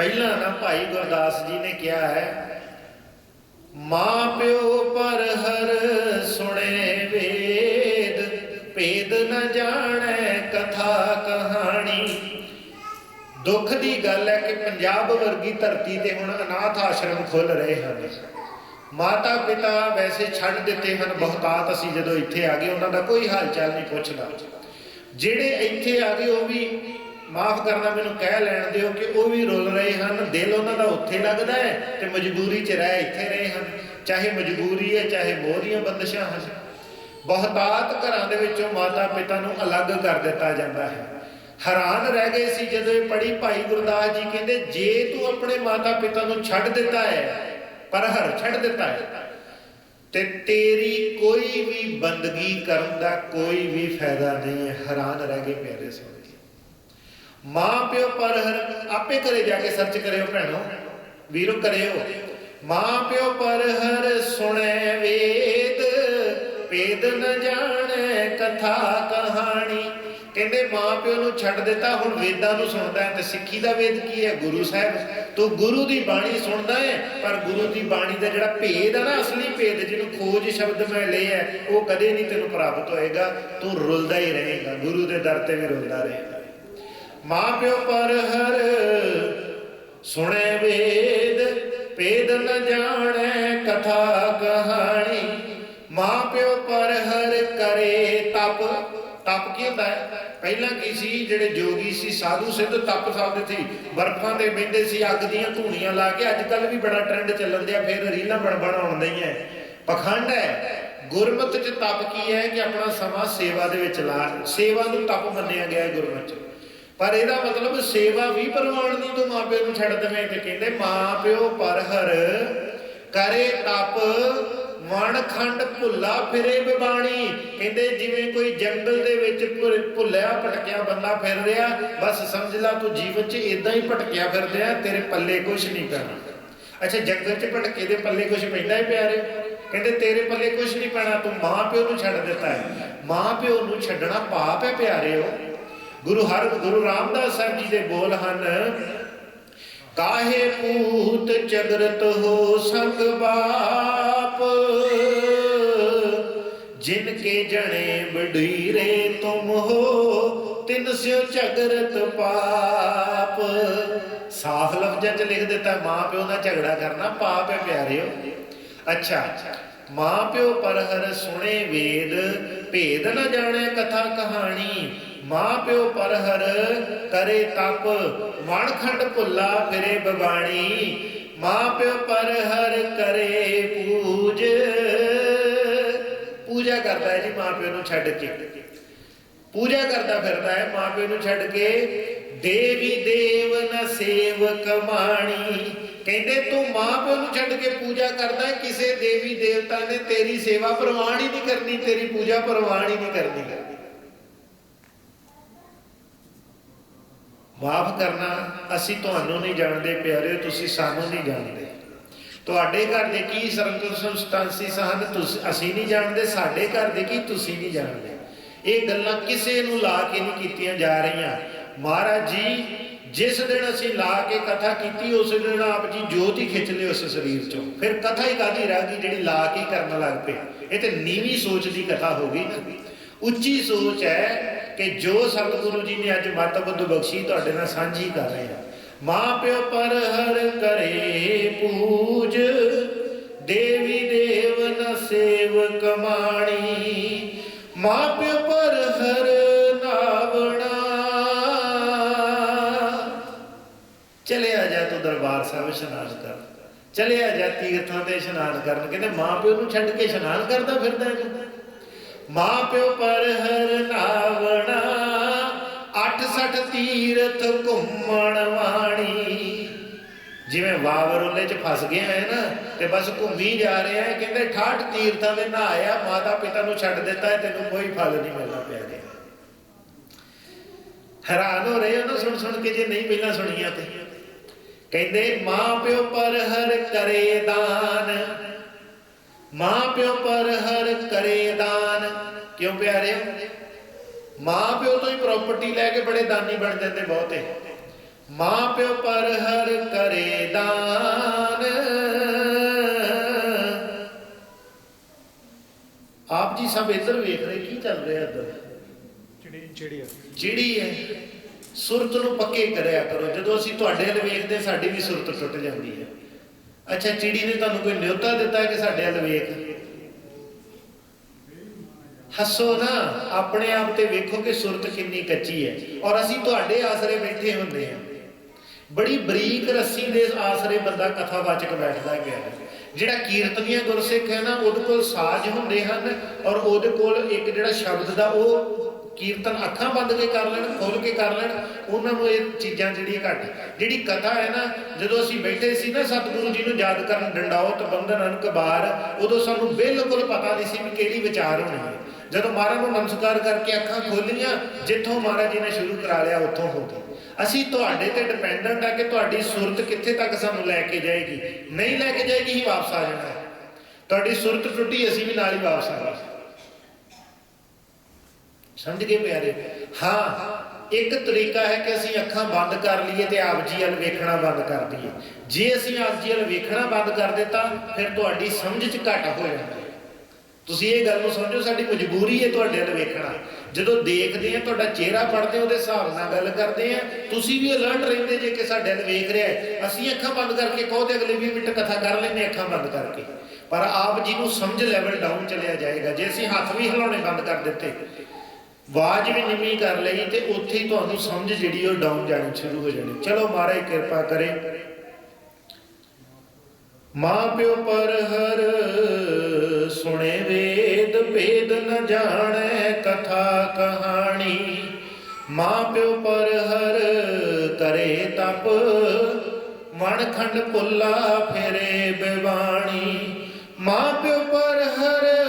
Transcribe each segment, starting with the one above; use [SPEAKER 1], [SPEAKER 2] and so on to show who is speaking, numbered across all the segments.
[SPEAKER 1] ਪਹਿਲਾਂ ਨਾ ਭਾਈ ਗੁਰਦਾਸ ਜੀ ਨੇ ਕਿਹਾ ਹੈ, ਮਾਂ ਪਿਓ ਪਰ ਹਰ ਸੁਣੇ ਵੇਦ, ਭੇਦ ਨ ਜਾਣੈ ਕਥਾ ਕਹਾਣੀ। ਦੁੱਖ ਦੀ ਗੱਲ ਹੈ ਕਿ ਪੰਜਾਬ ਵਰਗੀ ਧਰਤੀ ਤੇ ਹੁਣ ਅਨਾਥ ਆਸ਼ਰਮ ਖੁੱਲ ਰਹੇ ਹਨ। ਮਾਤਾ ਪਿਤਾ ਵੈਸੇ ਛੱਡ ਦਿੱਤੇ ਹਨ, ਬਹੁਤਾਤ ਅਸੀਂ ਜਦੋਂ ਇੱਥੇ ਆ ਗਏ, ਉਹਨਾਂ ਦਾ ਕੋਈ ਹਾਲ ਚਾਲ ਨਹੀਂ ਪੁੱਛਦਾ। ਜਿਹੜੇ ਇੱਥੇ ਆ ਗਏ, ਉਹ ਵੀ ਮਾਫ ਕਰਨਾ, ਮੈਨੂੰ ਕਹਿ ਲੈਣ ਦਿਓ ਕਿ ਉਹ ਵੀ ਰੁੱਲ ਰਹੇ ਹਨ। ਦਿਲ ਉਹਨਾਂ ਦਾ ਉੱਥੇ ਲੱਗਦਾ ਹੈ ਤੇ ਮਜਬੂਰੀ 'ਚ ਰਹਿ ਇੱਥੇ ਰਹੇ ਹਨ। ਚਾਹੇ ਮਜਬੂਰੀ ਹੈ, ਚਾਹੇ ਮੋਹ ਬੰਦਸ਼ਾਂ ਹਨ। ਬਹੁਤਾਤ ਘਰਾਂ ਦੇ ਵਿੱਚੋਂ ਮਾਤਾ ਪਿਤਾ ਨੂੰ ਅਲੱਗ ਕਰ ਦਿੱਤਾ ਜਾਂਦਾ ਹੈ। ਹੈਰਾਨ ਰਹਿ ਗਏ ਸੀ ਜਦੋਂ ਇਹ ਪੜੀ ਭਾਈ ਗੁਰਦਾਸ ਜੀ ਕਹਿੰਦੇ, ਜੇ ਤੂੰ ਆਪਣੇ ਮਾਤਾ ਪਿਤਾ ਨੂੰ ਛੱਡ ਦਿੱਤਾ ਹੈ ਪਰ ਹਰ ਛੱਡ ਦਿੱਤਾ ਹੈ, ਤੇ ਤੇਰੀ ਕੋਈ ਵੀ ਬੰਦਗੀ ਕਰਨ ਦਾ ਕੋਈ ਵੀ ਫਾਇਦਾ ਨਹੀਂ ਹੈ। ਹੈਰਾਨ ਰਹਿ ਗਏ ਪਿਆਰੇ ਸੁਣ ਮਾਂ ਪਿਓ ਪਰ ਹਰ ਆਪੇ ਘਰੇ ਜਾ ਕੇ ਸਰਚ ਕਰਿਓ ਭੈਣੋ। ਵੀਰੋ, ਕਰਿਓ। ਮਾਂ ਪਿਓ ਪਰ ਹਰ ਸੁਣੈ ਵੇਦ ਭੇਦ ਨ ਜਾਣੈ ਕਥਾ ਕਹਾਣੀ। ਕਹਿੰਦੇ ਮਾਂ ਪਿਓ ਨੂੰ ਛੱਡ ਦਿੱਤਾ, ਹੁਣ ਵੇਦਾਂ ਨੂੰ ਸੁਣਦਾ ਹੈ ਤੇ ਸਿੱਖੀ ਦਾ ਵੇਦ ਕੀ ਹੈ? ਗੁਰੂ ਸਾਹਿਬ, ਤੂੰ ਗੁਰੂ ਦੀ ਬਾਣੀ ਸੁਣਦਾ ਹੈ, ਪਰ ਗੁਰੂ ਦੀ ਬਾਣੀ ਦਾ ਜਿਹੜਾ ਭੇਦ ਹੈ ਨਾ, ਅਸਲੀ ਭੇਦ, ਜਿਹਨੂੰ ਖੋਜ ਸ਼ਬਦ ਮੈਂ ਲਿਆ ਉਹ ਕਦੇ ਨਹੀਂ ਤੈਨੂੰ ਪ੍ਰਾਪਤ ਹੋਏਗਾ। ਤੂੰ ਰੁਲਦਾ ਹੀ ਰਹੇਗਾ, ਗੁਰੂ ਦੇ ਦਰ ਤੇ ਵੀ ਰੁਲਦਾ ਰਹੇਗਾ ਮਾਂ ਪਿਓ ਪਰ ਹਰ ਸੁਣੇ ਵੇਦ, ਭੇਦ ਨ ਜਾਣੈ ਕਥਾ ਕਹਾਣੀ। ਮਾਂ ਪਿਓ ਪਰ ਹਰ ਕਰੇ ਤਪ। ਤਪ ਕੀ ਹੁੰਦਾ ਹੈ? ਪਹਿਲਾਂ ਕੀ ਸੀ? ਜਿਹੜੇ ਜੋਗੀ ਸੀ, ਸਾਧੂ ਸਿੱਧ ਤਪ ਸਕਦੇ ਸੀ। ਬਰਫਾਂ ਤੇ ਬਹਿੰਦੇ ਸੀ, ਅੱਗ ਦੀਆਂ ਧੂਣੀਆਂ ਲਾ ਕੇ। ਅੱਜ ਕੱਲ ਵੀ ਬੜਾ ਟ੍ਰੈਂਡ ਚੱਲਣ ਦਿਆ, ਫਿਰ ਰੀਲਾਂ ਬਣ ਬਣਾਉਣ ਦਈਆਂ। ਪਖੰਡ ਹੈ, ਗੁਰਮਤ ਚ ਤਪ ਕੀ ਹੈ ਕਿ ਆਪਣਾ ਸਮਾਂ ਸੇਵਾ ਦੇ ਵਿੱਚ ਲਾ ਸੇਵਾ ਨੂੰ ਤਪ ਮੰਨਿਆ ਗਿਆ ਹੈ ਗੁਰਮਤ ਚ। ਪਰ ਇਹਦਾ ਮਤਲਬ ਸੇਵਾ ਵੀ ਪ੍ਰਵਾਨ ਨਹੀਂ ਤੂੰ ਮਾਪਿਓ ਨੂੰ ਛੱਡ ਦੇਵੇਂ ਤੇ ਕਹਿੰਦੇ ਮਾਪਿਓ ਪਰ ਹਰ ਕਰੇ ਤਪ ਮਨ ਖੰਡ ਭੁੱਲਾ ਫਿਰੇ ਬਿਬਾਣੀ। ਕਹਿੰਦੇ, ਜਿਵੇਂ ਕੋਈ ਜੰਗਲ ਦੇ ਵਿੱਚ ਭੁੱਲਿਆ, ਭਟਕਿਆ ਬੰਦਾ ਫਿਰ ਰਿਹਾ, ਬਸ ਸਮਝ ਲਾ ਤੂੰ ਜੀਵਨ 'ਚ ਇਦਾਂ ਹੀ ਭਟਕਿਆ ਫਿਰਦੇ ਆ ਤੇਰੇ ਪੱਲੇ ਕੁਝ ਨਹੀਂ ਪੈਣਾ। ਅੱਛਾ, ਜੰਗਲ 'ਚ ਭਟਕੇ ਦੇ ਪੱਲੇ ਕੁਝ ਪੈਂਦਾ ਹੀ ਪਿਆਰੇ। ਕਹਿੰਦੇ, ਤੇਰੇ ਪੱਲੇ ਕੁਝ ਨਹੀਂ ਪੈਣਾ, ਤੂੰ ਮਾਂ ਪਿਓ ਨੂੰ ਛੱਡ ਦਿੱਤਾ ਹੈ। ਮਾਂ ਪਿਓ ਨੂੰ ਛੱਡਣਾ ਪਾਪ ਹੈ ਪਿਆਰਿਓ। ਗੁਰੂ ਹਰ ਗੁਰੂ ਰਾਮਦਾਸ ਸਾਹਿਬ ਜੀ ਦੇ ਬੋਲ ਹਨ, ਕਾਹੇ ਪੂਤ ਜਗਰਤ ਹੋ ਸੰਗ ਬਾਪ? ਜਿਨ ਕੇ ਜਣੇ ਬਢੀਰੇ ਤੁਮ ਹੋ, ਤਿਨ ਸਿਓ ਝਗਰਤ ਪਾਪ। ਸਾਫ਼ ਲਫ਼ਜ਼ਾਂ 'ਚ ਲਿਖ ਦਿੱਤਾ, ਮਾਂ ਪਿਓ ਨਾਲ ਝਗੜਾ ਕਰਨਾ ਪਾਪ ਹੈ ਪਿਆਰਿਓ। ਅੱਛਾ, ਮਾਂ ਪਿਓ ਪਰ ਹਰ ਸੁਣੇ ਵੇਦ, ਭੇਦ ਨਾ ਜਾਣੇ ਕਥਾ ਕਹਾਣੀ। ਮਾਂ ਪਿਓ ਪਰ ਹਰ ਕਰੇ ਤਪ ਮਨਖੰਡ ਭੁੱਲਾ ਫਿਰੇ ਬਵਾਣੀ ਮਾਂ ਪਿਓ ਪਰ ਹਰ ਕਰੇ ਪੂਜ। ਪੂਜਾ ਕਰਦਾ ਹੈ ਜੀ ਮਾਂ ਪਿਓ ਨੂੰ ਛੱਡ ਕੇ। ਪੂਜਾ ਕਰਦਾ ਫਿਰਦਾ ਹੈ ਮਾਂ ਪਿਓ ਨੂੰ ਛੱਡ ਕੇ। ਦੇਵੀ ਦੇਵ ਨ ਸੇਵ ਕਮਾਣੀ ਕਹਿੰਦੇ ਤੂੰ ਮਾਂ ਪਿਓ ਨੂੰ ਛੱਡ ਕੇ ਪੂਜਾ ਕਰਦਾ ਕਿਸੇ ਦੇਵੀ ਦੇਵਤਾ ਨੇ ਤੇਰੀ ਸੇਵਾ ਪ੍ਰਵਾਨ ਹੀ ਨਹੀਂ ਕਰਨੀ, ਤੇਰੀ ਪੂਜਾ ਪ੍ਰਵਾਨ ਹੀ ਨਹੀਂ ਕਰਨੀ। ਮਾਫ ਕਰਨਾ, ਅਸੀਂ ਤੁਹਾਨੂੰ ਨਹੀਂ ਜਾਣਦੇ ਪਿਆਰੇ ਤੁਸੀਂ ਸਾਨੂੰ ਨਹੀਂ ਜਾਣਦੇ। ਤੁਹਾਡੇ ਘਰ ਦੇ ਕੀ ਸਰਕਮਸਟੈਂਸਿਸ ਹਨ, ਤੁਸੀਂ, ਅਸੀਂ ਨਹੀਂ ਜਾਣਦੇ, ਸਾਡੇ ਘਰ ਦੇ ਕੀ ਤੁਸੀਂ ਨਹੀਂ ਜਾਣਦੇ। ਇਹ ਗੱਲਾਂ ਕਿਸੇ ਨੂੰ ਲਾ ਕੇ ਨਹੀਂ ਕੀਤੀਆਂ ਜਾ ਰਹੀਆਂ। ਮਹਾਰਾਜ ਜੀ, ਜਿਸ ਦਿਨ ਅਸੀਂ ਲਾ ਕੇ ਕਥਾ ਕੀਤੀ, ਉਸ ਦਿਨ ਆਪ ਜੀ ਜੋਤ ਹੀ ਖਿੱਚ ਲਿਓ ਉਸ ਸਰੀਰ ਚੋਂ। ਫਿਰ ਕਥਾ ਹੀ ਕਾਦੀ ਰਹਿ ਗਈ, ਜਿਹੜੀ ਲਾ ਕੇ ਕਰਨ ਲੱਗ ਪਏ ਇਹ ਤੇ ਨੀਵੀਂ ਸੋਚ ਦੀ ਕਥਾ ਹੋ ਗਈ ਨਾ। ਉੱਚੀ ਸੋਚ ਹੈ ਕਿ ਜੋ ਸਤਿਗੁਰੂ ਜੀ ਨੇ ਅੱਜ ਮਤ ਬੁੱਧ ਬਖਸ਼ੀ, ਤੁਹਾਡੇ ਨਾਲ ਸਾਂਝੀ ਕਰ ਰਹੇ ਆ ਮਾਂ ਪਿਓ ਪਰ ਹਰ ਕਰੇ ਪੂਜ, ਦੇਵੀ ਦੇਵ ਨ ਸੇਵਕ ਮਾਣੀ ਮਾਂ ਪਿਓ ਪਰ ਹਰ ਨਾਵਣਾ ਚਲਿਆ ਜਾ ਤੂੰ ਦਰਬਾਰ ਸਾਹਿਬ ਇਸ਼ਨਾਨ ਕਰ ਚਲਿਆ ਜਾ ਤੀਰਥਾਂ ਤੇ ਇਸ਼ਨਾਨ ਕਰਨ। ਕਹਿੰਦੇ ਮਾਂ ਪਿਓ ਨੂੰ ਛੱਡ ਕੇ ਇਸ਼ਨਾਨ ਕਰਦਾ ਫਿਰਦਾ ਹੈ ਮਾਂ ਪਿਓ ਪਰ ਹਰ ਨਾਵਣਾ 68 ਤੀਰਥ ਘੁੰਮਣ ਵਾਣੀ। ਜਿਵੇਂ ਵਾਵਰੋਲੇ ਚ ਫਸ ਗਿਆ ਹੈ ਨਾ, ਤੇ ਬਸ ਘੁੰਮੀ ਜਾ ਰਿਹਾ ਹੈ ਕਹਿੰਦੇ 68 ਤੀਰਥਾਂ ਦੇ ਨਹਾਇਆ ਮਾਤਾ ਪਿਤਾ ਨੂੰ ਛੱਡ ਦਿੱਤਾ ਹੈ ਤੈਨੂੰ ਕੋਈ ਫਲ ਨਹੀਂ ਮਿਲਣਾ ਪਿਆ ਗਿਆ ਹੈਰਾਨ ਹੋ ਰਹੇ ਹੋ ਨਾ ਸੁਣ ਸੁਣ ਕੇ ਜੇ ਨਹੀਂ ਪਹਿਲਾਂ ਸੁਣੀਆਂ ਤੇ। ਕਹਿੰਦੇ ਮਾਂ ਪਿਓ ਪਰ ਹਰ ਕਰੇ ਦਾਨ। ਮਾਂ ਪਿਓ ਪਰ ਹਰ ਕਰੇ ਦਾਨ। ਕਿਉਂ ਪਿਆਰੇ ਮਾਂ ਪਿਓ ਤੋਂ ਹੀ ਪ੍ਰਾਪਰਟੀ ਲੈ ਕੇ ਬੜੇ ਦਾਨੀ ਬਣ ਜਾਂਦੇ ਬਹੁਤੇ। ਮਾਂ ਪਿਓ ਪਰ ਹਰ ਕਰੇ ਦਾਨ। ਆਪ ਜੀ ਸਭ ਇੱਧਰ ਵੇਖ ਰਹੇ ਕੀ ਚੱਲ ਰਿਹਾ ਇੱਧਰ?
[SPEAKER 2] ਚਿੜੀ ਚਿੜੀ ਆ।
[SPEAKER 1] ਜਿਹੜੀ ਹੈ ਸੁਰਤ ਨੂੰ ਪੱਕੇ ਕਰਿਆ ਕਰੋ। ਜਦੋਂ ਅਸੀਂ ਤੁਹਾਡੇ ਵੱਲ ਵੇਖਦੇ ਸਾਡੀ ਵੀ ਸੁਰਤ ਟੁੱਟ ਜਾਂਦੀ ਹੈ। ਅੱਛਾ ਚਿੜੀ ਨੇ ਤੁਹਾਨੂੰ ਕੋਈ ਨਿਯੋਤਾ ਦਿੱਤਾ ਕਿ ਸਾਡੇ ਵੱਲ ਵੇਖ? ਹੱਸੋ ਨਾ, ਆਪਣੇ ਆਪ ਤੇ ਵੇਖੋ ਕਿ ਸੁਰਤ ਕਿੰਨੀ ਕੱਚੀ ਹੈ। ਔਰ ਅਸੀਂ ਤੁਹਾਡੇ ਆਸਰੇ ਬੈਠੇ ਹੁੰਦੇ ਹਾਂ। ਬੜੀ ਬਰੀਕ ਰੱਸੀ ਦੇ ਆਸਰੇ ਬੰਦਾ ਕਥਾਵਾਚਕ ਬੈਠਦਾ ਗਿਆ ਜਿਹੜਾ ਕੀਰਤਨੀਆ ਗੁਰਸਿੱਖ ਹੈ ਨਾ, ਉਹਦੇ ਕੋਲ ਸਾਜ਼ ਹੁੰਦੇ ਹਨ ਔਰ ਉਹਦੇ ਕੋਲ ਇੱਕ ਜਿਹੜਾ ਸ਼ਬਦ ਦਾ ਉਹ ਕੀਰਤਨ ਅੱਖਾਂ ਬੰਦ ਕੇ ਕਰ ਲੈਣ ਖੋਲ ਕੇ ਕਰ ਲੈਣ, ਉਹਨਾਂ ਨੂੰ ਇਹ ਚੀਜ਼ਾਂ ਜਿਹੜੀਆਂ ਘੱਟ। ਜਿਹੜੀ ਕਥਾ ਹੈ ਨਾ, ਜਦੋਂ ਅਸੀਂ ਬੈਠੇ ਸੀ ਨਾ, ਸਤਿਗੁਰੂ ਜੀ ਨੂੰ ਯਾਦ ਕਰਨ, ਡੰਡਾਉਤ, ਬੰਧਨ ਅਨਕਬਾਰ ਉਦੋਂ ਸਾਨੂੰ ਬਿਲਕੁਲ ਪਤਾ ਨਹੀਂ ਸੀ ਵੀ ਕਿਹੜੀ ਵਿਚਾਰ ਹੋਣੀ ਹੈ। ਜਦੋਂ ਮਹਾਰਾਜ ਨੂੰ ਨਮਸਕਾਰ ਕਰਕੇ ਅੱਖਾਂ ਖੋਲੀਆਂ, ਜਿੱਥੋਂ ਮਹਾਰਾਜ ਜੀ ਨੇ ਸ਼ੁਰੂ ਕਰਾ ਲਿਆ, ਉੱਥੋਂ ਹੋ ਗਈ। ਅਸੀਂ ਤੁਹਾਡੇ ਤੇ ਡਿਪੈਂਡੈਂਟ ਆ ਕਿ ਤੁਹਾਡੀ ਸੁਰਤ ਕਿੱਥੇ ਤੱਕ ਸਾਨੂੰ ਲੈ ਕੇ ਜਾਏਗੀ? ਨਹੀਂ ਲੈ ਕੇ ਜਾਏਗੀ, ਹੀ ਵਾਪਸ ਆ ਜਾਣਾ। ਤੁਹਾਡੀ ਸੁਰਤ ਟੁੱਟੀ, ਅਸੀਂ ਵੀ ਨਾਲ ਹੀ ਵਾਪਸ ਆ ਗਏ। ਸਮਝ ਗਏ ਪਿਆਰੇ? ਹਾਂ, ਇੱਕ ਤਰੀਕਾ ਹੈ ਕਿ ਅਸੀਂ ਅੱਖਾਂ ਬੰਦ ਕਰ ਲਈਏ ਤੇ ਆਪ ਜੀ ਵੱਲ ਵੇਖਣਾ ਬੰਦ ਕਰ ਦਈਏ। ਜੇ ਅਸੀਂ ਆਪ ਜੀ ਵੱਲ ਵੇਖਣਾ ਬੰਦ ਕਰ ਦਿੱਤਾ, ਫਿਰ ਤੁਹਾਡੀ ਸਮਝ 'ਚ ਘਟ ਹੋ ਜਾਂਦਾ। ਤੁਸੀਂ ਇਹ ਗੱਲ ਨੂੰ ਸਮਝੋ, ਸਾਡੀ ਮਜਬੂਰੀ ਹੈ ਤੁਹਾਡੇ ਵੱਲ ਵੇਖਣਾ ਜਦੋਂ ਦੇਖਦੇ ਆ ਤੁਹਾਡਾ ਚਿਹਰਾ ਪੜਦੇ ਉਹਦੇ ਹਿਸਾਬ ਨਾਲ ਗੱਲ ਕਰਦੇ ਆ ਤੁਸੀਂ ਵੀ ਅਲਰਟ ਰਹਿੰਦੇ ਜੇ ਕਿ ਸਾਡੇ ਵੱਲ ਵੇਖ ਰਿਹਾ ਅਸੀਂ ਅੱਖਾਂ ਬੰਦ ਕਰਕੇ ਕਹੋਦੇ ਅਗਲੇ 20 ਮਿੰਟ ਕਥਾ ਕਰ ਲੈਂਦੇ ਅੱਖਾਂ ਬੰਦ ਕਰਕੇ। ਪਰ ਆਪ ਜੀ ਨੂੰ ਸਮਝ ਲੈਵਲ ਡਾਊਨ ਚਲਿਆ ਜਾਏਗਾ। ਜੇ ਅਸੀਂ ਹੱਥ ਵੀ ਹਿਲਾਉਣੇ ਬੰਦ ਕਰ ਦਿੱਤੇ, ਆਵਾਜ਼ ਵੀ ਨਿਮੀ ਕਰ ਲਈ ਤੇ ਉੱਥੇ ਹੀ ਤੁਹਾਨੂੰ ਸਮਝ ਜਿਹੜੀ ਉਹ ਡਾਊਨ ਜਾਣੀ ਸ਼ੁਰੂ ਹੋ ਜਾਣੀ। ਚਲੋ ਮਹਾਰਾਜ ਕਿਰਪਾ ਕਰੇ। ਮਾਂ ਪਿਓ ਪਰ ਹਰ ਸੁਣੇ ਵੇਦ, ਭੇਦ ਨ ਜਾਣੈ ਕਥਾ ਕਹਾਣੀ। ਮਾਂ ਪਿਓ ਪਰ ਹਰ ਕਰੇ ਤਪ ਮਨ ਖੰਡ ਪੁੱਲਾ ਫਿਰੇ ਬਿਵਾਣੀ। ਮਾਂ ਪਿਓ ਪਰ ਹਰ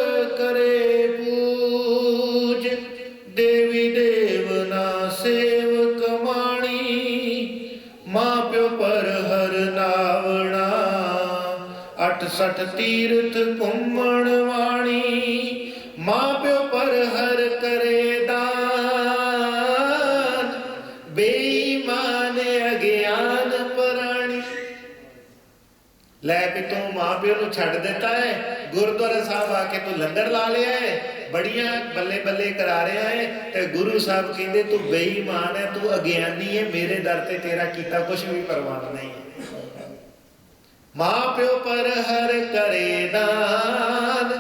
[SPEAKER 1] 68 ਤੀਰਥ ਘੁੰਮਣ ਵਾਣੀ ਮਾਂ ਪਿਓ ਪਰ ਹਰ ਕਰੇ ਦਾਨ। ਬੇਈਮਾਨ ਅਗਿਆਨ ਪਰਾਣੀ। ਲੈ ਵੀ ਤੂੰ ਮਾਂ ਪਿਓ ਨੂੰ ਛੱਡ ਦਿੱਤਾ ਹੈ ਗੁਰਦੁਆਰਾ ਸਾਹਿਬ ਆ ਕੇ ਤੂੰ ਲੰਗਰ ਲਾ ਲਿਆ ਹੈ ਬੜੀਆਂ ਬੱਲੇ ਬੱਲੇ ਕਰਾ ਰਿਹਾ ਹੈ ਤੇ ਗੁਰੂ ਸਾਹਿਬ ਕਹਿੰਦੇ, ਤੂੰ ਬੇਈਮਾਨ ਹੈ ਤੂੰ ਅਗਿਆਨੀ ਹੈ ਮੇਰੇ ਦਰ ਤੇ ਤੇਰਾ ਕੀਤਾ ਕੁਝ ਵੀ ਪ੍ਰਵਾਨ ਨਹੀਂ ਹੈ ਮਾਂ ਪਿਓ ਪਰ ਹਰ ਕਰੇ ਦਾਨ।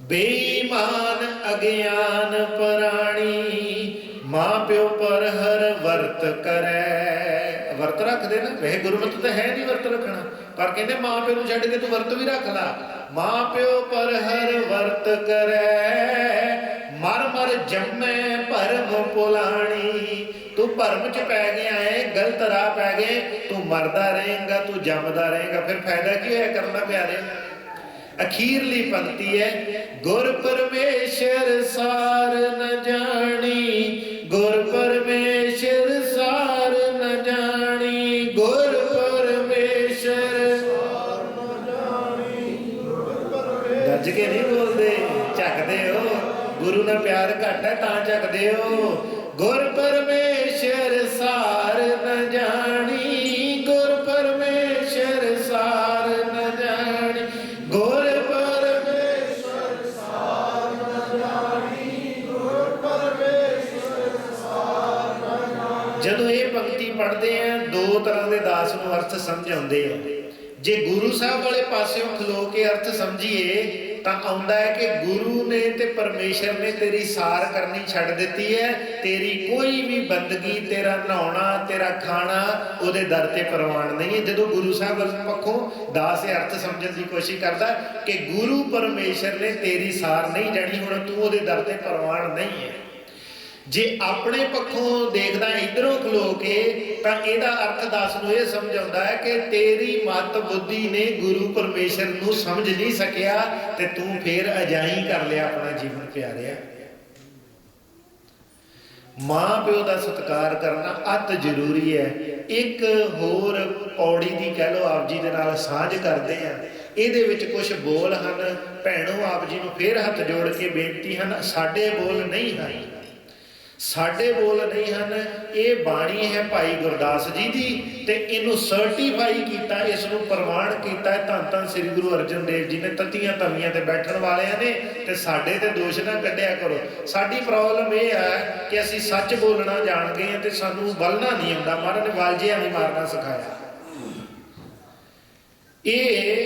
[SPEAKER 1] ਬੇਈਮਾਨ ਅਗਿਆਨ ਪਰਾਣੀ ਮਾਂ ਪਿਓ ਪਰ ਹਰ ਵਰਤ ਕਰੈ। ਵਰਤ ਰੱਖਦੇ ਨਾ ਵੇ ਗੁਰਮਤ ਤਾਂ ਹੈ ਨਹੀਂ ਵਰਤ ਰੱਖਣਾ। ਪਰ ਕਹਿੰਦੇ ਮਾਂ ਪਿਓ ਨੂੰ ਛੱਡ ਕੇ ਤੂੰ ਵਰਤ ਵੀ ਰੱਖ ਲਾ। ਮਾਂ ਪਿਓ ਪਰ ਹਰ ਵਰਤ ਕਰੈ। ਮਰ ਮਰ ਜੰਮੈ ਭਰਮ ਪੁਲਾਣੀ। ਤੂੰ ਭਰਮ ਚ ਪੈ ਗਿਆ ਏ ਗਲਤ ਰਾਹ ਪੈ ਗਏ, ਤੂੰ ਮਰਦਾ ਰਹੇਗਾ, ਤੂੰ ਜੰਮਦਾ ਰਹੇਗਾ, ਫਿਰ ਫਾਇਦਾ ਕੀ ਹੋਇਆ ਕਰਨਾ ਪਿਆਰੇ? ਅਖੀਰਲੀ ਪੰਕਤੀ ਹੈ, ਗੁਰ ਪਰਮੇਸ਼ਰ ਸਾਰ ਨ ਜਾਣੀ, ਗੁਰ ਪਰਮੇਸ਼ਰ ਸਾਰ ਨ ਜਾਣੀ, ਗੁਰ ਪਰਮੇਸ਼ਰ ਗੱਜ ਕੇ ਨਹੀਂ ਬੋਲਦੇ, ਝੱਕਦੇ ਹੋ, ਗੁਰੂ ਨਾਲ ਪਿਆਰ ਘੱਟ ਹੈ ਤਾਂ ਝੱਕਦੇ ਹੋ, ਗੁਰ ਪਰਮੇਸ਼ਰ ਨੂੰ ਅਰਥ ਜੇ ਗੁਰੂ ਸਾਹਿਬ ਵਾਲੇ ਪਾਸਿਓਂ ਖਲੋ ਕੇ ਅਰਥ ਸਮਝੀਏ, ਤਾਂ ਆਉਂਦਾ ਹੈ ਕਿ ਗੁਰੂ ਨੇ ਤੇ ਪਰਮੇਸ਼ਰ ਨੇ ਤੇਰੀ ਸਾਰ ਕਰਨੀ ਛੱਡ ਦਿੱਤੀ ਹੈ। ਤੇਰੀ ਕੋਈ ਵੀ ਬੰਦਗੀ, ਤੇਰਾ ਨਹਾਉਣਾ, ਤੇਰਾ ਖਾਣਾ, ਉਹਦੇ ਦਰ ਤੇ ਪ੍ਰਵਾਨ ਨਹੀਂ ਹੈ। ਜਦੋਂ ਗੁਰੂ ਸਾਹਿਬ ਪੱਖੋਂ ਦਾਸ ਇਹ ਅਰਥ ਸਮਝਣ ਦੀ ਕੋਸ਼ਿਸ਼ ਕਰਦਾ ਕਿ ਗੁਰੂ ਪਰਮੇਸ਼ਰ ਨੇ ਤੇਰੀ ਸਾਰ ਨਹੀਂ ਜਾਣੀ, ਹੁਣ ਤੂੰ ਉਹਦੇ ਦਰ ਤੇ ਪ੍ਰਵਾਨ ਨਹੀਂ ਹੈ। ਜੇ ਆਪਣੇ ਪੱਖੋਂ ਦੇਖਦਾ ਇਧਰੋਂ ਖਲੋ ਕੇ, ਤਾਂ ਇਹਦਾ ਅਰਥ ਦੱਸ ਨੂੰ ਇਹ ਸਮਝ ਆਉਂਦਾ ਹੈ ਕਿ ਤੇਰੀ ਮਤ ਬੁੱਧੀ ਨੇ ਗੁਰੂ ਪਰਮੇਸ਼ਰ ਨੂੰ ਸਮਝ ਨਹੀਂ ਸਕਿਆ ਤੇ ਤੂੰ ਫੇਰ ਅਜਾਈ ਕਰ ਲਿਆ ਆਪਣਾ ਜੀਵਨ ਪਿਆਰਿਆ। ਮਾਂ ਪਿਓ ਦਾ ਸਤਿਕਾਰ ਕਰਨਾ ਅਤ ਜ਼ਰੂਰੀ ਹੈ। ਇੱਕ ਹੋਰ ਪੌੜੀ ਦੀ ਕਹਿ ਲਓ, ਆਪ ਜੀ ਦੇ ਨਾਲ ਸਾਂਝ ਕਰਦੇ ਆ ਇਹਦੇ ਵਿੱਚ ਕੁਝ ਬੋਲ ਹਨ, ਭੈਣੋ, ਆਪ ਜੀ ਨੂੰ ਫੇਰ ਹੱਥ ਜੋੜ ਕੇ ਬੇਨਤੀ ਹਨ, ਸਾਡੇ ਬੋਲ ਨਹੀਂ ਹਨ। ਸਾਡੇ ਬੋਲ ਨਹੀਂ ਹਨ, ਇਹ ਬਾਣੀ ਹੈ ਭਾਈ ਗੁਰਦਾਸ ਜੀ ਦੀ ਤੇ ਇਹਨੂੰ ਸਰਟੀਫਾਈ ਕੀਤਾ ਇਸ ਨੂੰ ਪ੍ਰਮਾਣ ਕੀਤਾ ਹੈ ਧੰਨ ਧੰਨ ਸ੍ਰੀ ਗੁਰੂ ਅਰਜਨ ਦੇਵ ਜੀ ਨੇ, ਤਤੀਆਂ ਤਵੀਆਂ ਤੇ ਬੈਠਣ ਵਾਲਿਆਂ ਨੇ ਤੇ ਸਾਡੇ ਤੇ ਦੋਸ਼ ਨਾ ਕੱਢਿਆ ਕਰੋ। ਸਾਡੀ ਪ੍ਰੋਬਲਮ ਇਹ ਹੈ ਕਿ ਅਸੀਂ ਸੱਚ ਬੋਲਣਾ ਜਾਣ ਗਏ ਤੇ ਸਾਨੂੰ ਬਲਣਾ ਨਹੀਂ ਆਉਂਦਾ। ਮਹਾਰਾਜ ਨੇ ਵਾਲਜਿਆ ਨਹੀਂ ਮਾਰਨਾ ਸਿਖਾਇਆ। ਇਹ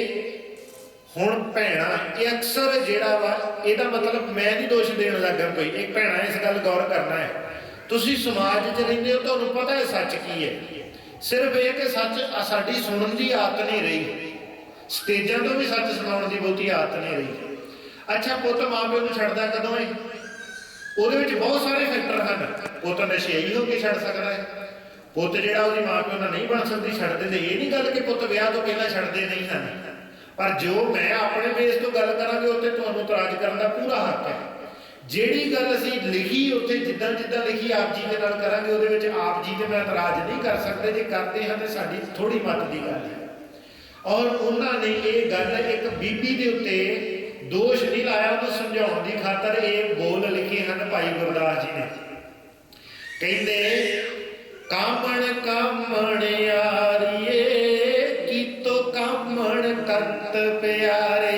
[SPEAKER 1] ਹੁਣ ਭੈਣਾ, ਇਹ ਅਕਸਰ ਜਿਹੜਾ ਵਾ, ਇਹਦਾ ਮਤਲਬ ਮੈਂ ਨਹੀਂ ਦੋਸ਼ ਦੇਣ ਲੱਗਾ ਕੋਈ। ਇਹ ਭੈਣਾ, ਇਸ ਗੱਲ ਗੌਰ ਕਰਨਾ ਹੈ। ਤੁਸੀਂ ਸਮਾਜ 'ਚ ਰਹਿੰਦੇ ਹੋ, ਤੁਹਾਨੂੰ ਪਤਾ ਹੈ ਸੱਚ ਕੀ ਹੈ। ਸਿਰਫ ਇਹ ਕਿ ਸੱਚ ਸਾਡੀ ਸੁਣਨ ਦੀ ਆਦਤ ਨਹੀਂ ਰਹੀ। ਸਟੇਜਾਂ ਤੋਂ ਵੀ ਸੱਚ ਸੁਣਾਉਣ ਦੀ ਬਹੁਤੀ ਆਦਤ ਨਹੀਂ ਰਹੀ। ਅੱਛਾ, ਪੁੱਤ ਮਾਪਿਓ ਨੂੰ ਛੱਡਦਾ ਕਦੋਂ ਹੈ ਉਹਦੇ ਵਿੱਚ ਬਹੁਤ ਸਾਰੇ ਫੈਕਟਰ ਹਨ। ਪੁੱਤ ਨਸ਼ੇਈ ਹੋ ਕੇ ਛੱਡ ਸਕਦਾ ਹੈ। ਪੁੱਤ ਜਿਹੜਾ ਉਹਦੀ ਮਾਂ ਪਿਓ ਨਾਲ ਨਹੀਂ ਬਣ ਸਕਦੀ ਛੱਡ ਦਿੰਦੇ ਇਹ ਨਹੀਂ ਗੱਲ ਕਿ ਪੁੱਤ ਵਿਆਹ ਤੋਂ ਪਹਿਲਾਂ ਛੱਡਦੇ ਨਹੀਂ ਹਨ। ਪਰ ਜੋ ਮੈਂ ਆਪਣੇ ਬੇਸ ਤੋਂ ਗੱਲ ਕਰਾਂਗੇ ਉੱਤੇ ਤੁਹਾਨੂੰ ਇਤਰਾਜ਼ ਕਰਨ ਦਾ ਪੂਰਾ ਹੱਕ ਹੈ। ਜਿਹੜੀ ਗੱਲ ਅਸੀਂ ਲਿਖੀ, ਉੱਥੇ ਜਿੱਦਾਂ ਜਿੱਦਾਂ ਲਿਖੀ ਆਪ ਜੀ ਦੇ ਨਾਲ ਕਰਾਂਗੇ, ਉਹਦੇ ਵਿੱਚ ਆਪ ਜੀ ਤੇ ਮੈਂ ਇਤਰਾਜ਼ ਨਹੀਂ ਕਰ ਸਕਦੇ। ਜੇ ਕਰਦੇ ਹਾਂ ਤੇ ਸਾਡੀ ਥੋੜੀ ਮਤ ਦੀ ਗੱਲ ਹੈ। ਔਰ ਉਹਨਾਂ ਨੇ ਇਹ ਗੱਲ ਇੱਕ ਬੀਬੀ ਦੇ ਉੱਤੇ ਦੋਸ਼ ਨਹੀਂ ਲਾਇਆ, ਉਹਨੂੰ ਸਮਝਾਉਣ ਦੀ ਖਾਤਰ ਇਹ ਬੋਲ ਲਿਖੇ ਹਨ ਭਾਈ ਗੁਰਦਾਸ ਜੀ ਨੇ। ਕਹਿੰਦੇ, ਕਾਮਣ ਕਾਮਣ ਕੰਤ ਪਿਆਰੇ,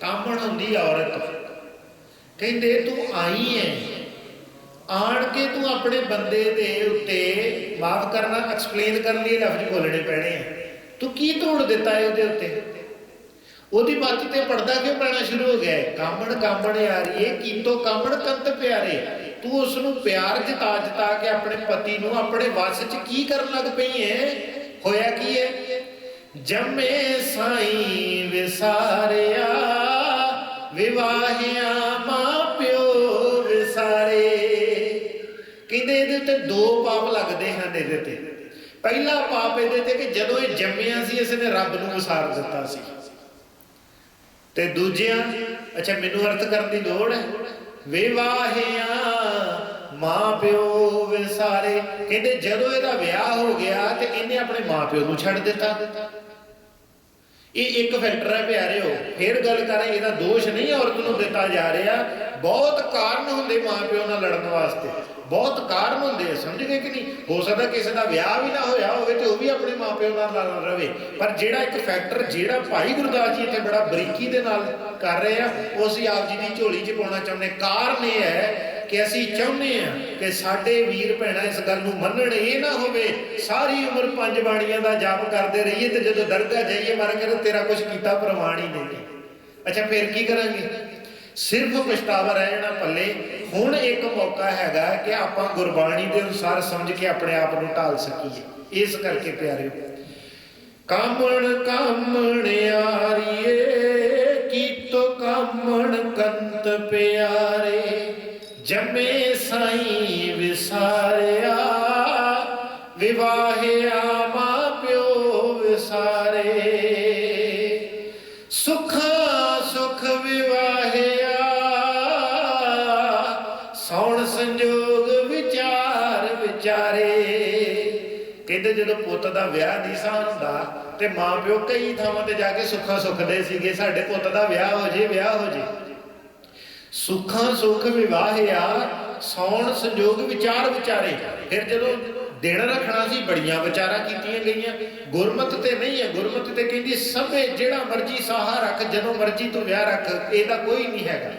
[SPEAKER 1] ਕਾਮਣ ਹੁੰਦੀ ਔਰਤ। ਕਹਿੰਦੇ, ਤੂੰ ਆਈ ਐ। ਆਣ ਕੇ ਤੂੰ ਆਪਣੇ ਬੰਦੇ ਦੇ ਉੱਤੇ ਮਾਫ ਕਰਨਾ ਐਕਸਪਲੇਨ ਕਰਨ ਲਈ ਲਫ਼ਜ਼ ਬੋਲਣੇ ਪੈਣੇ ਆ। ਤੂੰ ਕੀ ਤੋੜ ਦਿੱਤਾ ਹੈ ਉਹਦੇ ਉੱਤੇ? ਉਹਦੀ ਬਾਤੀ ਤੇ ਪਰਦਾ ਕਿਉਂ ਪੈਣਾ ਸ਼ੁਰੂ ਹੋ ਗਿਆ ਹੈ? ਕਾਮਣ ਕਾਮਣ ਯਾਰੀਏ ਕੀਤੋ ਕਾਮਣ ਕੰਤ ਪਿਆਰੇ। ਤੂੰ ਉਸ ਨੂੰ ਪਿਆਰ ਜਤਾ ਜਤਾ ਕੇ ਆਪਣੇ ਪਤੀ ਨੂੰ ਆਪਣੇ ਵਸ 'ਚ ਕੀ ਕਰਨ ਲੱਗ ਪਈ ਹੈ ਹੋਇਆ ਕੀ ਹੈ ਜੰਮੇ ਸਾਈ ਵਿਸਾਰਿਆ, ਵਿਵਾਹਿਆ ਮਾਪਿਓ ਵਿਸਾਰੇ। ਕਹਿੰਦੇ ਇਹਦੇ ਉੱਤੇ ਦੋ ਪਾਪ ਲੱਗਦੇ ਹਨ ਇਹਦੇ ਤੇ। ਪਹਿਲਾ ਪਾਪ ਇਹਦੇ ਤੇ ਕਿ ਜਦੋਂ ਇਹ ਜੰਮਿਆ ਸੀ, ਇਸ ਨੇ ਰੱਬ ਨੂੰ ਵਿਸਾਰ ਦਿੱਤਾ ਸੀ। ਤੇ ਦੂਜਿਆਂ, ਅੱਛਾ, ਮੈਨੂੰ ਅਰਥ ਕਰਨ ਦੀ ਲੋੜ ਹੈ। ਵਿਵਾਹਿਆ ਮਾਂ ਪਿਓ ਵਿਸਾਰੇ। ਕਹਿੰਦੇ ਜਦੋਂ ਇਹਦਾ ਵਿਆਹ ਹੋ ਗਿਆ ਤੇ ਇਹਨੇ ਆਪਣੇ ਮਾਂ ਪਿਓ ਨੂੰ ਛੱਡ ਦਿੱਤਾ। ਇਹ ਇੱਕ ਫੈਕਟਰ ਹੈ ਪਿਆਰਿਓ। ਫਿਰ ਗੱਲ ਕਰਾਂ, ਇਹਦਾ ਦੋਸ਼ ਨਹੀਂ ਔਰਤ ਨੂੰ ਦਿੱਤਾ ਜਾ ਰਿਹਾ। ਬਹੁਤ ਕਾਰਨ ਹੁੰਦੇ ਮਾਂ ਪਿਓ ਨਾਲ ਲੜਨ ਵਾਸਤੇ। ਬਹੁਤ ਕਾਰਨ ਹੁੰਦੇ ਆ ਸਮਝ ਗਏ ਕਿ ਨਹੀਂ? ਹੋ ਸਕਦਾ ਕਿਸੇ ਦਾ ਵਿਆਹ ਵੀ ਨਾ ਹੋਇਆ ਹੋਵੇ ਤੇ ਉਹ ਵੀ ਆਪਣੇ ਮਾਂ ਪਿਓ ਨਾਲ ਲੜ ਰਵੇ। ਪਰ ਜਿਹੜਾ ਇੱਕ ਫੈਕਟਰ ਜਿਹੜਾ ਭਾਈ ਗੁਰਦਾਸ ਜੀ ਇੱਥੇ ਬੜਾ ਬਰੀਕੀ ਦੇ ਨਾਲ ਕਰ ਰਹੇ ਆ, ਉਹ ਅਸੀਂ ਆਪ ਜੀ ਦੀ ਝੋਲੀ 'ਚ ਪਾਉਣਾ ਚਾਹੁੰਦੇ ਕਾਰਨ ਇਹ ਹੈ ਕਿ ਅਸੀਂ ਚਾਹੁੰਦੇ ਆ ਕਿ ਸਾਡੇ ਵੀਰ ਭੈਣਾਂ ਇਸ ਗੱਲ ਨੂੰ ਮੰਨਣ, ਇਹ ਨਾ ਹੋਵੇ ਸਾਰੀ ਉਮਰ ਪੰਜ ਬਾਣੀਆਂ ਦਾ ਜਾਪ ਕਰਦੇ ਰਹੀਏ ਤੇ ਜਦੋਂ ਦਰਗਾਹ ਜਾਈਏ ਮਰ ਕੇ ਤੇਰਾ ਕੁਝ ਕੀਤਾ ਪ੍ਰਮਾਣ ਹੀ ਨਹੀਂ ਅੱਛਾ, ਫਿਰ ਕੀ ਕਰਾਂਗੇ? ਸਿਰਫ ਪਛਤਾਵਾ ਰਹਿਣਾ ਪੱਲੇ। ਹੁਣ ਇੱਕ ਮੌਕਾ ਹੈਗਾ ਕਿ ਆਪਾਂ ਗੁਰਬਾਣੀ ਦੇ ਅਨੁਸਾਰ ਸਮਝ ਕੇ ਆਪਣੇ ਆਪ ਨੂੰ ਢਾਲ ਸਕੀਏ। ਇਸ ਕਰਕੇ ਪਿਆਰਿਓ, ਕਾਮਣ ਕਾਮਣ ਆਰੀਏ ਕੀਤੋ ਕਾਮਣ ਕੰਤ ਪਿਆਰੇ। ਜੰਮੇ ਸਾਈ ਵਿਸਾਰਿਆ, ਵਿਵਾਹਿਆ ਮਾਪਿਓ ਵਿਸਾਰੇ। ਸੁਖਾ ਸੁਖ ਵਿਵਾਹਿਆ, ਸੌਣ ਸੰਜੋਗ ਵਿਚਾਰ ਵਿਚਾਰੇ। ਕਹਿੰਦੇ ਜਦੋਂ ਪੁੱਤ ਦਾ ਵਿਆਹ ਨਹੀਂ ਸਾਂ ਹੁੰਦਾ ਤੇ ਮਾਂ ਪਿਓ ਕਈ ਥਾਵਾਂ ਤੇ ਜਾ ਕੇ ਸੁੱਖਾਂ ਸੁੱਖਦੇ ਸੀਗੇ, ਸਾਡੇ ਪੁੱਤ ਦਾ ਵਿਆਹ ਹੋ ਜੇ, ਵਿਆਹ ਹੋ ਜੇ। ਸੁੱਖਾਂ ਸੁਖ ਵਿਵਾਹਿਆ, ਸੌਣ ਸੰਜੋਗ ਵਿਚਾਰ ਵਿਚਾਰੇ। ਫਿਰ ਜਦੋਂ ਦਿਨ ਰੱਖਣਾ ਸੀ, ਬੜੀਆਂ ਵਿਚਾਰਾਂ ਕੀਤੀਆਂ ਗਈਆਂ। ਗੁਰਮਤ ਤੇ ਨਹੀਂ ਹੈ, ਗੁਰਮਤ ਤੇ ਕਹਿੰਦੀ ਸਭੇ ਜਿਹੜਾ ਮਰਜ਼ੀ ਸਾਹਾ ਰੱਖ, ਜਦੋਂ ਮਰਜ਼ੀ ਤੂੰ ਵਿਆਹ ਰੱਖ, ਇਹਦਾ ਕੋਈ ਨਹੀਂ ਹੈਗਾ।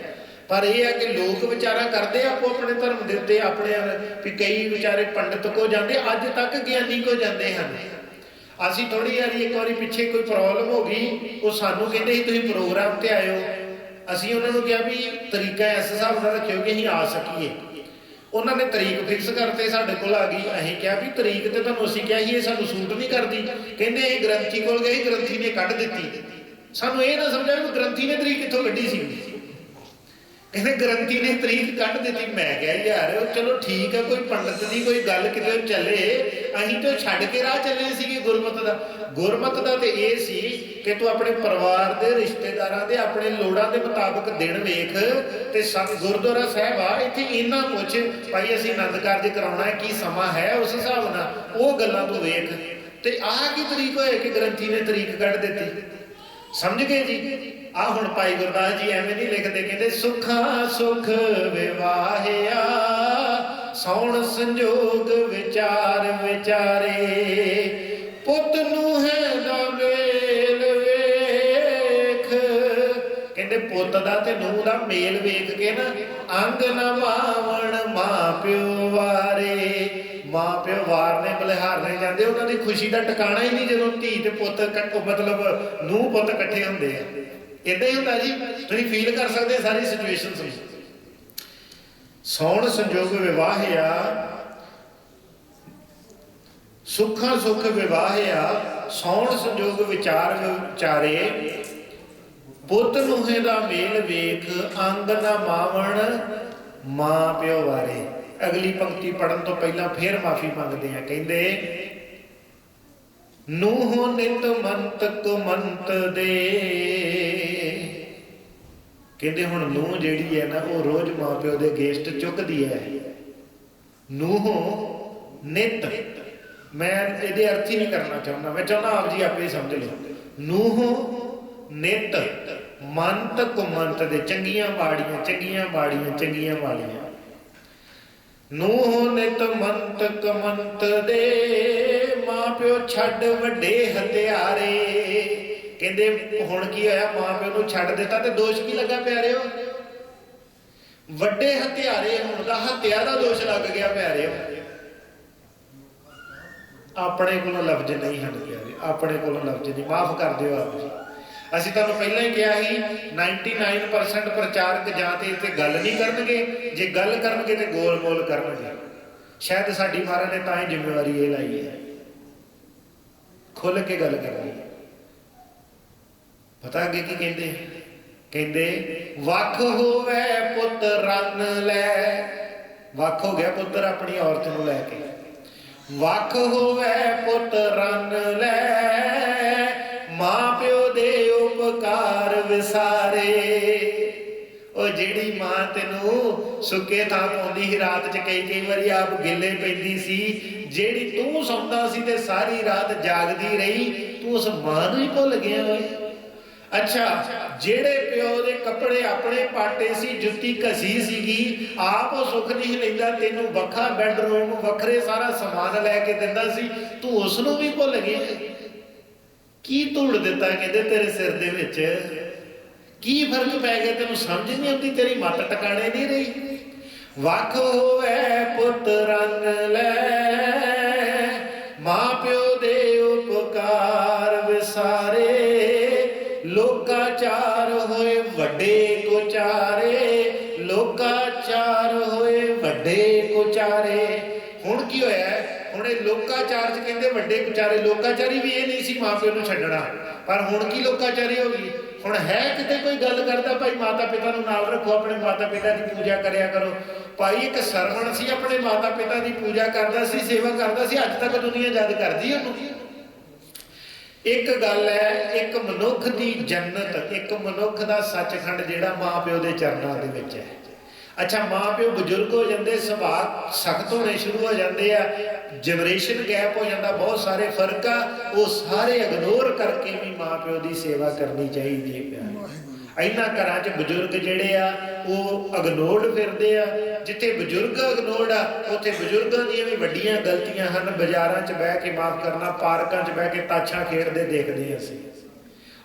[SPEAKER 1] ਪਰ ਇਹ ਹੈ ਕਿ ਲੋਕ ਵਿਚਾਰਾ ਕਰਦੇ ਆਪੋ ਆਪਣੇ ਧਰਮ ਦੇ ਉੱਤੇ ਆਪਣੇ ਵੀ ਕਈ ਵਿਚਾਰੇ ਪੰਡਤ ਕੋ ਜਾਂਦੇ, ਅੱਜ ਤੱਕ ਗਿਆਨੀ ਕੋ ਜਾਂਦੇ ਹਨ। ਅਸੀਂ ਥੋੜੀ ਵਾਰੀ ਇੱਕ ਵਾਰੀ ਪਿੱਛੇ ਕੋਈ ਪ੍ਰੋਬਲਮ ਹੋ ਗਈ, ਉਹ ਸਾਨੂੰ ਕਹਿੰਦੇ ਸੀ, ਤੁਸੀਂ ਪ੍ਰੋਗਰਾਮ ਤੇ ਆਇਓ। ਅਸੀਂ ਉਹਨਾਂ ਨੂੰ ਕਿਹਾ ਵੀ ਤਰੀਕਾ ਇਸ ਹਿਸਾਬ ਨਾਲ ਰੱਖਿਓ ਕਿ ਅਸੀਂ ਆ ਸਕੀਏ। ਉਹਨਾਂ ਨੇ ਤਰੀਕ ਫਿਕਸ ਕਰਤੇ, ਸਾਡੇ ਕੋਲ ਆ ਗਈ। ਅਸੀਂ ਕਿਹਾ ਵੀ ਤਰੀਕ ਤੇ ਤੁਹਾਨੂੰ ਅਸੀਂ ਕਿਹਾ ਸੀ, ਇਹ ਸਾਨੂੰ ਸੂਟ ਨਹੀਂ ਕਰਦੀ। ਕਹਿੰਦੇ ਇਹ ਗ੍ਰੰਥੀ ਕੋਲ ਗਏ, ਗ੍ਰੰਥੀ ਨੇ ਕੱਢ ਦਿੱਤੀ। ਸਾਨੂੰ ਇਹ ਨਾ ਸਮਝਿਆ ਵੀ ਗ੍ਰੰਥੀ ਨੇ ਤਰੀਕ ਕਿੱਥੋਂ ਕੱਢੀ ਸੀ। ਕਹਿੰਦੇ ਗ੍ਰੰਥੀ ਨੇ ਤਰੀਕ ਕੱਢ ਦਿੱਤੀ। ਮੈਂ ਕਿਹਾ, ਯਾਰ ਚਲੋ ਠੀਕ ਹੈ ਕੋਈ ਪੰਡਤ ਦੀ ਕੋਈ ਗੱਲ ਕਿਤੇ ਚੱਲੇ। ਅਸੀਂ ਤਾਂ ਛੱਡ ਕੇ ਰਾਹ ਚੱਲੇ ਸੀਗੇ ਗੁਰਮਤ ਦਾ। ਗੁਰਮਤ ਦਾ ਤੇ ਇਹ ਸੀ ਕਿ ਤੂੰ ਆਪਣੇ ਪਰਿਵਾਰ ਦੇ, ਰਿਸ਼ਤੇਦਾਰਾਂ ਦੇ, ਆਪਣੇ ਲੋੜਾਂ ਦੇ ਮੁਤਾਬਕ ਦਿਨ ਵੇਖ ਤੇ ਸਤ ਗੁਰਦੁਆਰਾ ਸਾਹਿਬ ਆ, ਇੱਥੇ ਇੰਨਾ ਪੁੱਛ ਭਾਈ ਅਸੀਂ ਆਨੰਦ ਕਾਰਜ ਕਰਾਉਣਾ ਹੈ, ਕੀ ਸਮਾਂ ਹੈ ਉਸ ਹਿਸਾਬ ਨਾਲ, ਉਹ ਗੱਲਾਂ ਤੂੰ ਵੇਖ। ਤੇ ਆਹ ਕੀ ਤਰੀਕ ਹੋਇਆ ਕਿ ਗ੍ਰੰਥੀ ਨੇ ਤਰੀਕ ਕੱਢ ਦਿੱਤੀ? ਸਮਝ ਗਏ ਜੀ? ਆ ਹੁਣ ਭਾਈ ਗੁਰਦਾਸ ਜੀ ਐਵੇਂ ਨਹੀਂ ਲਿਖਦੇ, ਕਹਿੰਦੇ ਸੁਖਾ ਸੁਖ ਵਿਵਾਹਿਆ, ਸੌਣ ਸੰਜੋਗ ਵਿਚਾਰ ਵਿਚਾਰੇ, ਪੁੱਤ ਨੂੰ ਹੈ ਦਾ ਮੇਲ ਵੇਖ। ਕਹਿੰਦੇ ਪੁੱਤ ਦਾ ਤੇ ਨੂੰ ਦਾ ਮੇਲ ਵੇਖ ਕੇ ਨਾ ਅੰਗ ਨਵਾਵਣ ਮਾਂ ਪਿਓ ਵਾਰੇ। ਮਾਂ ਪਿਓ ਵਾਰਨੇ ਬਲਿਹਾਰਨੇ ਜਾਂਦੇ, ਉਹਨਾਂ ਦੀ ਖੁਸ਼ੀ ਦਾ ਟਿਕਾਣਾ ਹੀ ਨਹੀਂ ਜਦੋਂ ਧੀ ਤੇ ਪੁੱਤ ਮਤਲਬ ਨੂੰਹ ਪੁੱਤ ਇਕੱਠੇ ਹੁੰਦੇ ਆ। ਇਦਾਂ ਹੀ ਹੁੰਦਾ ਜੀ, ਤੁਸੀਂ ਫੀਲ ਕਰ ਸਕਦੇ ਸਾਰੀ ਸਿਚੁਏਸ਼ਨ ਨੂੰ। ਸੌਣ ਸੰਜੋਗ ਵਿਵਾਹਿਆ ਸੁੱਖਾਂ ਸੁਖ ਵਿਵਾਹਿਆ ਸੌਣ ਸੰਜੋਗ ਵਿਚਾਰ ਵਿਚਾਰੇ, ਪੁੱਤ ਨੂੰਹੇ ਦਾ ਮੇਲ ਵੇਖ, ਅੰਗ ਨਾ ਮਾਵਣ, ਮਾਂ ਪਿਓ ਵਾਰੇ। ਅਗਲੀ ਪੰਕਤੀ ਪੜਨ ਤੋਂ ਪਹਿਲਾਂ ਫੇਰ ਮਾਫੀ ਮੰਗਦੇ ਆ, ਕਹਿੰਦੇ, ਨੂਹ ਨਿਤ ਮੰਤ ਕੁਮੰਤ ਦੇ ਕਹਿੰਦੇ ਹੁਣ ਨੂਹ ਜਿਹੜੀ ਹੈ ਨਾ, ਉਹ ਰੋਜ਼ ਮਾਂ ਦੇ ਗੇਸਟ ਚੁੱਕਦੀ ਹੈ। ਨੂਹ ਨਿਤ। ਮੈਂ ਇਹਦੇ ਅਰਥ ਹੀ ਨਹੀਂ ਕਰਨਾ ਚਾਹੁੰਦਾ। ਮੈਂ ਚਾਹੁੰਦਾ ਆਪ ਜੀ ਆਪੇ ਸਮਝ ਲਓ। ਨੂਹ ਨਿਤ। ਮੰਤ ਕੁਮੰਤ ਦੇ ਚੰਗੀਆਂ ਬਾੜੀਆਂ ਚੰਗੀਆਂ ਬਾੜੀਆਂ ਚੰਗੀਆਂ ਬਾੜੀਆਂ। ਨੂਹ ਨਿਤ, ਮੰਤ ਕਮੰਤ ਦੇ ਮਾਂ ਪਿਓ ਛੱਡ ਵੱਡੇ ਹਥਿਆਰੇ। ਕਹਿੰਦੇ ਹੁਣ ਕੀ ਹੋਇਆ, ਮਾਂ ਪਿਓ ਨੂੰ ਛੱਡ ਦਿੱਤਾ ਤੇ ਦੋਸ਼ ਕੀ ਲੱਗਾ ਪਿਆਰਿਓ? ਵੱਡੇ ਹਥਿਆਰੇ ਹੋਣ ਦਾ ਹੱਤਿਆ ਦਾ ਦੋਸ਼ ਲੱਗ ਗਿਆ ਪਿਆਰਿਓ। ਆਪਣੇ ਕੋਲੋਂ ਲਫ਼ਜ਼ ਨਹੀਂ ਹਨ ਪਿਆਰੇ, ਆਪਣੇ ਕੋਲੋਂ ਲਫ਼ਜ਼ ਨਹੀਂ, ਮਾਫ ਕਰ ਦਿਓ ਆਪ ਜੀ। ਅਸੀਂ ਤੁਹਾਨੂੰ ਪਹਿਲਾਂ ਹੀ ਕਿਹਾ ਸੀ 99% ਪ੍ਰਚਾਰਕ ਜਾਂ ਤੇ ਇੱਥੇ ਗੱਲ ਨਹੀਂ ਕਰਨਗੇ, ਜੇ ਗੱਲ ਕਰਨਗੇ ਤੇ ਗੋਲ-ਮੋਲ ਕਰਨਗੇ। ਸ਼ਾਇਦ ਸਾਡੀ ਮਹਾਰਾਜ ਨੇ ਤਾਂ ਹੀ ਜ਼ਿੰਮੇਵਾਰੀ ਇਹ ਲਾਈ ਹੈ। ਖੁੱਲ ਕੇ ਗੱਲ ਕਰਨੀ ਪਤਾ ਅੱਗੇ ਕੀ ਕਹਿੰਦੇ? ਕਹਿੰਦੇ, ਵੱਖ ਹੋਵੇ ਪੁੱਤ ਰਨ ਲੈ। ਵੱਖ ਹੋ ਗਿਆ ਪੁੱਤਰ ਆਪਣੀ ਔਰਤ ਨੂੰ ਲੈ ਕੇ। ਵੱਖ ਹੋਵੇ ਪੁੱਤ ਰਨ ਲੈ। ਮਾਂ ਪਿਓ ਦੇ ਉਪਕਾਰ ਵਿਸਾਰੇ। ਉਹ ਜਿਹੜੀ ਮਾਂ ਤੈਨੂੰ ਸੁੱਕੇ ਥਾਂ ਪਾਉਂਦੀ ਸੀ, ਰਾਤ 'ਚ ਕਈ ਕਈ ਵਾਰੀ ਆਪ ਗਿੱਲੇ ਪੈਂਦੀ ਸੀ, ਜਿਹੜੀ ਤੂੰ ਸੌਂਦਾ ਸੀ ਤੇ ਸਾਰੀ ਰਾਤ ਜਾਗਦੀ ਰਹੀ, ਤੂੰ ਉਸ ਮਾਂ ਨੂੰ ਹੀ ਭੁੱਲ ਗਿਆ ਓਏ। ਅੱਛਾ, ਜਿਹੜੇ ਪਿਓ ਦੇ ਕੱਪੜੇ ਆਪਣੇ ਪਾਟੇ ਸੀ, ਜੁੱਤੀ ਘਸੀ ਸੀਗੀ, ਆਪ ਉਹ ਸੁੱਖ ਨਹੀਂ ਲੈਂਦਾ, ਤੈਨੂੰ ਵੱਖਾ ਬੈੱਡਰੂਮ ਵੱਖਰੇ ਸਾਰਾ ਸਮਾਨ ਲੈ ਕੇ ਦਿੰਦਾ ਸੀ, ਤੂੰ ਉਸ ਨੂੰ ਵੀ ਭੁੱਲ ਗਿਆ? ਕੀ ਧੂੜ ਦਿੱਤਾ ਕਹਿੰਦੇ ਤੇਰੇ ਸਿਰ ਦੇ ਵਿੱਚ? ਕੀ ਫ਼ਰਕ ਪੈ ਗਿਆ? ਤੈਨੂੰ ਸਮਝ ਨਹੀਂ ਆਉਂਦੀ, ਤੇਰੀ ਮੱਤ ਟਿਕਾਣੇ ਨਹੀਂ ਰਹੀ। ਵੱਖ ਹੋਵੇ ਪੁੱਤ, ਰੰਗ ਲੈ ਕੁਚਾਰੇ ਹੁਣ ਕੀ ਹੋਇਆ ਹੁਣ ਇਹ ਲੋਕਾਚਾਰ ਚ ਕਹਿੰਦੇ ਵੱਡੇ ਕੁਚਾਰੇ ਲੋਕਾਚਾਰੀ ਵੀ ਇਹ ਨਹੀਂ ਸੀ ਮਾਪਿਓ ਨੂੰ ਛੱਡਣਾ। ਪਰ ਹੁਣ ਕੀ ਲੋਕਾਚਾਰੀ ਹੋ ਗਈ? ਹੁਣ ਹੈ ਕਿਤੇ ਕੋਈ ਗੱਲ ਕਰਦਾ, ਭਾਈ ਮਾਤਾ ਪਿਤਾ ਨੂੰ ਨਾਲ ਰੱਖੋ, ਆਪਣੇ ਮਾਤਾ ਪਿਤਾ ਦੀ ਪੂਜਾ ਕਰਿਆ ਕਰੋ। ਭਾਈ ਇੱਕ ਸਰਵਣ ਸੀ ਆਪਣੇ ਮਾਤਾ ਪਿਤਾ ਦੀ ਪੂਜਾ ਕਰਦਾ ਸੀ, ਸੇਵਾ ਕਰਦਾ ਸੀ, ਅੱਜ ਤੱਕ ਦੁਨੀਆ ਯਾਦ ਕਰਦੀ ਉਹਨੂੰ। ਇੱਕ ਗੱਲ ਹੈ, ਇੱਕ ਮਨੁੱਖ ਦੀ ਜੰਨਤ, ਇੱਕ ਮਨੁੱਖ ਦਾ ਸੱਚਖੰਡ ਜਿਹੜਾ ਮਾਪਿਓ ਦੇ ਚਰਨਾਂ ਦੇ ਵਿੱਚ ਹੈ। ਅੱਛਾ, ਮਾਪਿਓ ਬਜ਼ੁਰਗ ਹੋ ਜਾਂਦੇ, ਸੁਭਾਅ ਸਖਤ ਹੋਣੇ ਸ਼ੁਰੂ ਹੋ ਜਾਂਦੇ ਆ ਜਨਰੇਸ਼ਨ ਗੈਪ ਹੋ ਜਾਂਦਾ, ਬਹੁਤ ਸਾਰੇ ਫ਼ਰਕ ਆ, ਉਹ ਸਾਰੇ ਇਗਨੋਰ ਕਰਕੇ ਵੀ ਮਾਪਿਓ ਦੀ ਸੇਵਾ ਕਰਨੀ ਚਾਹੀਦੀ ਹੈ ਪਿਆਰੇ ਇਹਨਾਂ ਘਰਾਂ 'ਚ ਬਜ਼ੁਰਗ ਜਿਹੜੇ ਆ, ਉਹ ਇਗਨੋਰਡ ਫਿਰਦੇ ਆ, ਜਿੱਥੇ ਬਜ਼ੁਰਗ ਇਗਨੋਰਡ ਆ, ਉੱਥੇ ਬਜ਼ੁਰਗਾਂ ਦੀਆਂ ਵੀ ਵੱਡੀਆਂ ਗਲਤੀਆਂ ਹਨ, ਬਾਜ਼ਾਰਾਂ 'ਚ ਬਹਿ ਕੇ ਮਾਫ ਕਰਨਾ, ਪਾਰਕਾਂ 'ਚ ਬਹਿ ਕੇ ਤਾਛਾਂ ਖੇਡਦੇ ਦੇਖਦੇ ਅਸੀਂ।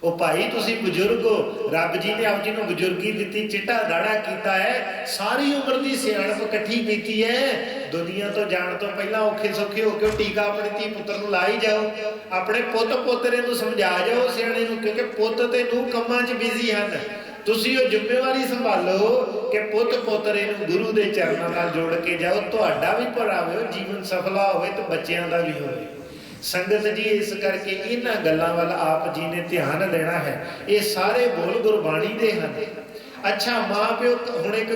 [SPEAKER 1] ਉਹ ਭਾਈ ਤੁਸੀਂ ਬਜ਼ੁਰਗ ਹੋ। ਰੱਬ ਜੀ ਨੇ ਆਪ ਜੀ ਨੂੰ ਬਜ਼ੁਰਗੀ ਦਿੱਤੀ, ਚਿੱਟਾ ਦਾੜਾ ਕੀਤਾ ਹੈ। ਸਾਰੀ ਉਮਰ ਦੀ ਸਿਆਣਪ ਇਕੱਠੀ ਕੀਤੀ ਹੈ। ਦੁਨੀਆ ਤੋਂ ਜਾਣ ਤੋਂ ਪਹਿਲਾਂ ਔਖੇ ਸੌਖੇ ਹੋ ਕੇ ਉਹ ਟੀਕਾ ਆਪਣੇ ਧੀ ਪੁੱਤਰ ਨੂੰ ਲਾਈ ਜਾਓ। ਆਪਣੇ ਪੁੱਤ ਪੋਤਰੇ ਨੂੰ ਸਮਝਾ ਜਾਓ ਸਿਆਣੇ ਨੂੰ, ਕਿਉਂਕਿ ਪੁੱਤ ਤੇ ਨੂੰ ਕੰਮਾਂ 'ਚ ਬਿਜ਼ੀ ਹਨ। ਤੁਸੀਂ ਉਹ ਜ਼ਿੰਮੇਵਾਰੀ ਸੰਭਾਲੋ ਕਿ ਪੁੱਤ ਪੋਤਰੇ ਨੂੰ ਗੁਰੂ ਦੇ ਚਰਨਾਂ ਨਾਲ ਜੋੜ ਕੇ ਜਾਓ। ਤੁਹਾਡਾ ਵੀ ਭਲਾ ਹੋਵੇ, ਜੀਵਨ ਸਫਲਾ ਹੋਵੇ ਤੇ ਬੱਚਿਆਂ ਦਾ ਵੀ ਹੋਵੇ। ਸੰਗਤ ਜੀ, ਇਸ ਕਰਕੇ ਇਹਨਾਂ ਗੱਲਾਂ ਵੱਲ ਆਪ ਜੀ ਨੇ ਧਿਆਨ ਦੇਣਾ ਹੈ। ਇਹ ਸਾਰੇ ਬੋਲ ਗੁਰਬਾਣੀ ਦੇ ਹਨ। ਅੱਛਾ, ਮਾਂ ਪਿਓ, ਹੁਣ ਇੱਕ